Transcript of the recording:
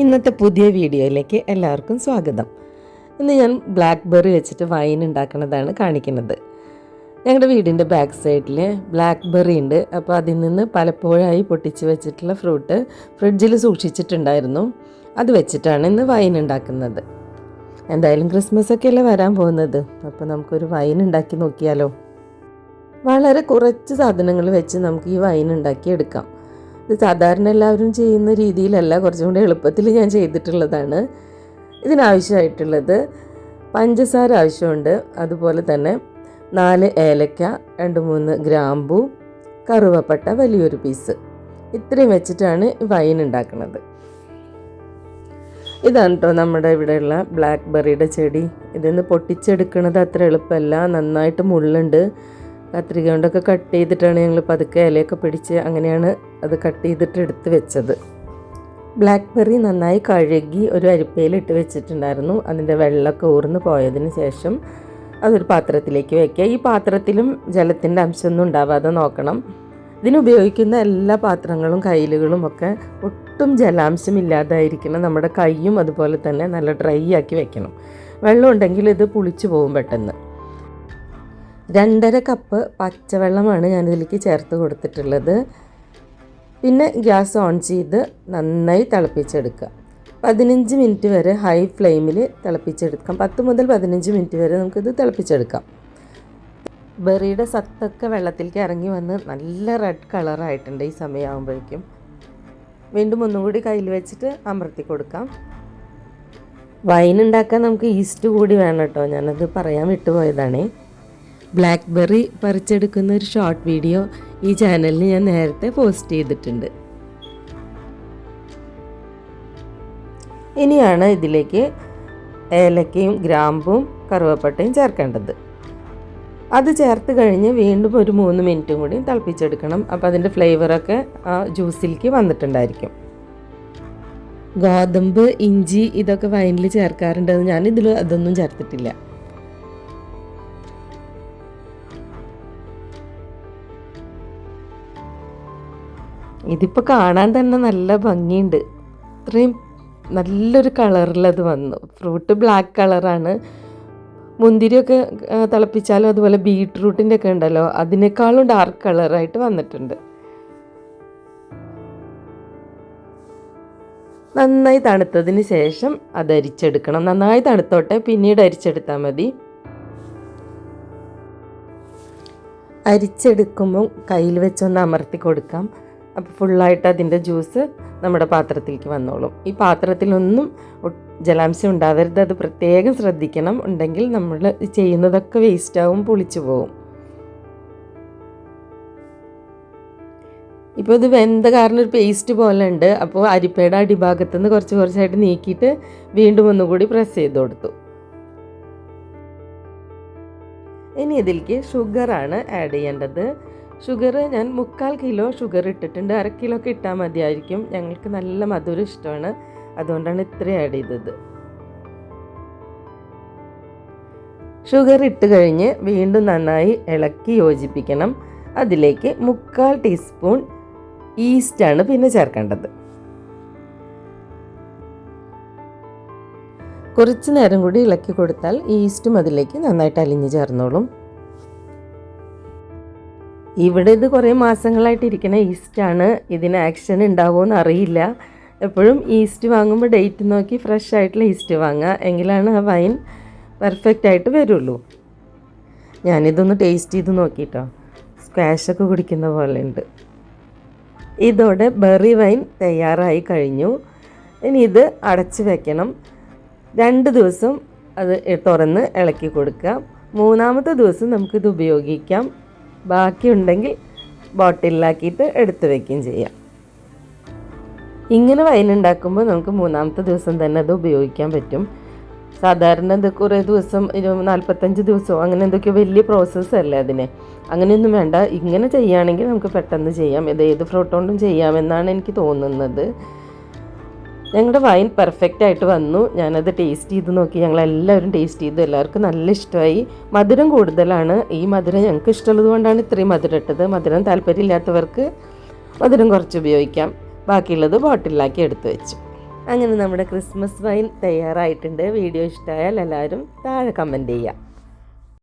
ഇന്നത്തെ പുതിയ വീഡിയോയിലേക്ക് എല്ലാവർക്കും സ്വാഗതം. ഇന്ന് ഞാൻ ബ്ലാക്ക് ബെറി വെച്ചിട്ട് വൈൻ ഉണ്ടാക്കുന്നതാണ് കാണിക്കുന്നത്. ഞങ്ങളുടെ വീടിന്റെ ബാക്ക് സൈഡിൽ ബ്ലാക്ക് ബെറി ഉണ്ട് അപ്പോൾ അതിൽ നിന്ന് പലപ്പോഴായി പൊട്ടിച്ച് വെച്ചിട്ടുള്ള ഫ്രൂട്ട് ഫ്രിഡ്ജിൽ സൂക്ഷിച്ചിട്ടുണ്ടായിരുന്നു. അത് വെച്ചിട്ടാണ് ഇന്ന് വൈൻ ഉണ്ടാക്കുന്നത്. എന്തായാലും ക്രിസ്മസ് ഒക്കെ അല്ലേ വരാൻ പോകുന്നത്? അപ്പോൾ നമുക്കൊരു വൈൻ ഉണ്ടാക്കി നോക്കിയാലോ. വളരെ കുറച്ച് സാധനങ്ങൾ വെച്ച് നമുക്ക് ഈ വൈൻ ഉണ്ടാക്കി എടുക്കാം ഇത് സാധാരണ എല്ലാവരും ചെയ്യുന്ന രീതിയിലല്ല കുറച്ചും കൂടി എളുപ്പത്തിൽ ഞാൻ ചെയ്തിട്ടുള്ളതാണ്. ഇതിനാവശ്യമായിട്ടുള്ളത് പഞ്ചസാര ആവശ്യമുണ്ട്. അതുപോലെ തന്നെ നാല് ഏലക്ക രണ്ട് മൂന്ന് ഗ്രാമ്പു കറുവപ്പട്ട വലിയൊരു പീസ്. ഇത്രയും വെച്ചിട്ടാണ് വൈൻ ഉണ്ടാക്കുന്നത്. ഇതാണ് കേട്ടോ നമ്മുടെ ഇവിടെയുള്ള ബ്ലാക്ക് ബെറിയുടെ ചെടി. ഇതിൽ നിന്ന് പൊട്ടിച്ചെടുക്കുന്നത് അത്ര എളുപ്പമല്ല. നന്നായിട്ട് മുള്ളുണ്ട്. കത്രിക കൊണ്ടൊക്കെ കട്ട് ചെയ്തിട്ടാണ് ഞങ്ങൾ പതുക്കെ ഇലയൊക്കെ പിടിച്ച് അങ്ങനെയാണ് അത് കട്ട് ചെയ്തിട്ട് എടുത്ത് വെച്ചത്. ബ്ലാക്ക് ബെറി നന്നായി കഴുകി ഒരു അരിപ്പയിൽ ഇട്ട് വെച്ചിട്ടുണ്ടായിരുന്നു. അതിന്റെ വെള്ളമൊക്കെ ഊർന്ന് പോയതിന് ശേഷം അതൊരു പാത്രത്തിലേക്ക് വയ്ക്കുക ഈ പാത്രത്തിലും ജലത്തിന്റെ അംശമൊന്നും ഉണ്ടാവാതെ നോക്കണം. ഇതിനുപയോഗിക്കുന്ന എല്ലാ പാത്രങ്ങളും കയ്യിലുകളും ഒക്കെ ഒട്ടും ജലാംശം ഇല്ലാതായിരിക്കണം. നമ്മുടെ കൈയും അതുപോലെ തന്നെ നല്ല ഡ്രൈ ആക്കി വെക്കണം. വെള്ളം ഉണ്ടെങ്കിൽ ഇത് പുളിച്ചു പോകും പെട്ടെന്ന്. രണ്ടര കപ്പ് പച്ചവെള്ളമാണ് ഞാനിതിലേക്ക് ചേർത്ത് കൊടുത്തിട്ടുള്ളത്. പിന്നെ ഗ്യാസ് ഓൺ ചെയ്ത് നന്നായി തിളപ്പിച്ചെടുക്കുക. പതിനഞ്ച് മിനിറ്റ് വരെ ഹൈ ഫ്ലെയിമിൽ തിളപ്പിച്ചെടുക്കാം. പത്ത് മുതൽ പതിനഞ്ച് മിനിറ്റ് വരെ നമുക്കിത് തിളപ്പിച്ചെടുക്കാം. ബെറിയുടെ സത്തൊക്കെ വെള്ളത്തിലേക്ക് ഇറങ്ങി വന്ന് നല്ല റെഡ് കളറായിട്ടുണ്ട് ഈ സമയമാകുമ്പോഴേക്കും. വീണ്ടും ഒന്നും കൂടി കയ്യിൽ വെച്ചിട്ട് അമർത്തി കൊടുക്കാം. വൈൻ ഉണ്ടാക്കാൻ നമുക്ക് ഈസ്റ്റ് കൂടി വേണം കേട്ടോ. ഞാനത് പറയാൻ വിട്ടുപോയതാണേ. ബ്ലാക്ക് ബെറി പറിച്ചെടുക്കുന്ന ഒരു ഷോർട്ട് വീഡിയോ ഈ ചാനലിൽ ഞാൻ നേരത്തെ പോസ്റ്റ് ചെയ്തിട്ടുണ്ട്. ഇനിയാണ് ഇതിലേക്ക് ഏലക്കയും ഗ്രാമ്പും കറുവപ്പട്ടയും ചേർക്കേണ്ടത്. അത് ചേർത്ത് കഴിഞ്ഞ് വീണ്ടും ഒരു മൂന്ന് മിനിറ്റും കൂടി തിളപ്പിച്ചെടുക്കണം. അപ്പോൾ അതിന്റെ ഫ്ലേവറൊക്കെ ആ ജ്യൂസിലേക്ക് വന്നിട്ടുണ്ടായിരിക്കും. ഗോതമ്പ് ഇഞ്ചി ഇതൊക്കെ വൈനിൽ ചേർക്കാറുണ്ടെന്ന് ഞാൻ ഇതിൽ അതൊന്നും ചേർത്തിട്ടില്ല. ഇതിപ്പോൾ കാണാൻ തന്നെ നല്ല ഭംഗിയുണ്ട്. ഇത്രയും നല്ലൊരു കളറിലത് വന്നു. ഫ്രൂട്ട് ബ്ലാക്ക് കളറാണ് മുന്തിരിയൊക്കെ തിളപ്പിച്ചാലും അതുപോലെ ബീട്രൂട്ടിന്റെ ഒക്കെ ഉണ്ടല്ലോ അതിനേക്കാളും ഡാർക്ക് കളറായിട്ട് വന്നിട്ടുണ്ട്. നന്നായി തണുത്തതിന് ശേഷം അത് അരിച്ചെടുക്കണം. നന്നായി തണുത്തോട്ടെ പിന്നീട് അരിച്ചെടുത്താൽ മതി. അരിച്ചെടുക്കുമ്പോൾ കയ്യിൽ വെച്ചൊന്ന് അമർത്തി കൊടുക്കാം. അപ്പോൾ ഫുള്ളായിട്ട് അതിന്റെ ജ്യൂസ് നമ്മുടെ പാത്രത്തിലേക്ക് വന്നോളും. ഈ പാത്രത്തിലൊന്നും ജലാംശം ഉണ്ടാവരുത്. അത് പ്രത്യേകം ശ്രദ്ധിക്കണം. ഉണ്ടെങ്കിൽ നമ്മൾ ചെയ്യുന്നതൊക്കെ വേസ്റ്റാവും പൊളിച്ചു പോകും ഇപ്പോൾ ഇത് വെന്ത കാരണം ഒരു പേസ്റ്റ് പോലെ ഉണ്ട്. അപ്പോൾ അരിപ്പയുടെ അടിഭാഗത്തു നിന്ന് കുറച്ച് കുറച്ചായിട്ട് നീക്കിയിട്ട് വീണ്ടും ഒന്നുകൂടി പ്രസ് ചെയ്ത് കൊടുത്തു. ഇനി ഇതിലേക്ക് ഷുഗറാണ് ആഡ് ചെയ്യേണ്ടത്. ഷുഗർ ഞാൻ മുക്കാൽ കിലോ ഷുഗർ ഇട്ടിട്ടുണ്ട്. അര കിലോ ഒക്കെ ഇട്ടാൽ മതിയായിരിക്കും. ഞങ്ങൾക്ക് നല്ല മധുരം ഇഷ്ടമാണ്. അതുകൊണ്ടാണ് ഇത്ര ആഡ് ചെയ്തത്. ഷുഗർ ഇട്ട് കഴിഞ്ഞ് വീണ്ടും നന്നായി ഇളക്കി യോജിപ്പിക്കണം. അതിലേക്ക് മുക്കാൽ ടീസ്പൂൺ ഈസ്റ്റാണ് പിന്നെ ചേർക്കേണ്ടത്. കുറച്ച് നേരം കൂടി ഇളക്കി കൊടുത്താൽ ഈസ്റ്റും അതിലേക്ക് നന്നായിട്ട് അലിഞ്ഞു ചേർന്നോളും. ഇവിടെ ഇത് കുറേ മാസങ്ങളായിട്ട് ഇരിക്കുന്ന ഈസ്റ്റാണ്. ഇതിന് ആക്ഷൻ ഉണ്ടാവുമെന്ന് അറിയില്ല. എപ്പോഴും ഈസ്റ്റ് വാങ്ങുമ്പോൾ ഡേറ്റ് നോക്കി ഫ്രഷ് ആയിട്ടുള്ള ഈസ്റ്റ് വാങ്ങുക. എങ്കിലാണ് ആ വൈൻ പെർഫെക്റ്റ് ആയിട്ട് വരുള്ളൂ. ഞാനിതൊന്ന് ടേസ്റ്റ് ചെയ്ത് നോക്കിട്ടോ. സ്ക്വാഷൊക്കെ കുടിക്കുന്ന പോലെ ഉണ്ട്. ഇതോടെ ബെറി വൈൻ തയ്യാറായി കഴിഞ്ഞു. ഇനി ഇത് അടച്ച് വെക്കണം. രണ്ട് ദിവസം അത് തുറന്ന് ഇളക്കി കൊടുക്കുക മൂന്നാമത്തെ ദിവസം നമുക്കിത് ഉപയോഗിക്കാം. ബാക്കിയുണ്ടെങ്കിൽ ബോട്ടിലാക്കിയിട്ട് എടുത്തു വയ്ക്കുകയും ചെയ്യാം. ഇങ്ങനെ വൈൻ ഉണ്ടാക്കുമ്പോൾ നമുക്ക് മൂന്നാമത്തെ ദിവസം തന്നെ അത് ഉപയോഗിക്കാൻ പറ്റും. സാധാരണ ഇത് കുറേ ദിവസം നാൽപ്പത്തഞ്ച് ദിവസവും അങ്ങനെ എന്തൊക്കെയോ വലിയ പ്രോസസ്സല്ലേ അതിന്? അങ്ങനെയൊന്നും വേണ്ട. ഇങ്ങനെ ചെയ്യുകയാണെങ്കിൽ നമുക്ക് പെട്ടെന്ന് ചെയ്യാം. ഇത് ഏത് ഫ്രൂട്ട് കൊണ്ടും ചെയ്യാമെന്നാണ് എനിക്ക് തോന്നുന്നത്. ഞങ്ങളുടെ വൈൻ പെർഫെക്റ്റ് ആയിട്ട് വന്നു. ഞാനത് ടേസ്റ്റ് ചെയ്ത് നോക്കി. ഞങ്ങളെല്ലാവരും ടേസ്റ്റ് ചെയ്തു. എല്ലാവർക്കും നല്ല ഇഷ്ടമായി. മധുരം കൂടുതലാണ്. ഈ മധുരം ഞങ്ങൾക്ക് ഇഷ്ടമുള്ളത് കൊണ്ടാണ് ഇത്രയും മധുരം ഇട്ടത്. മധുരം താല്പര്യമില്ലാത്തവർക്ക് മധുരം കുറച്ച് ഉപയോഗിക്കാം. ബാക്കിയുള്ളത് ബോട്ടിലാക്കി എടുത്തു വെച്ചു. അങ്ങനെ നമ്മുടെ ക്രിസ്മസ് വൈൻ തയ്യാറായിട്ടുണ്ട്. വീഡിയോ ഇഷ്ടമായാൽ എല്ലാവരും താഴെ കമന്റ് ചെയ്യുക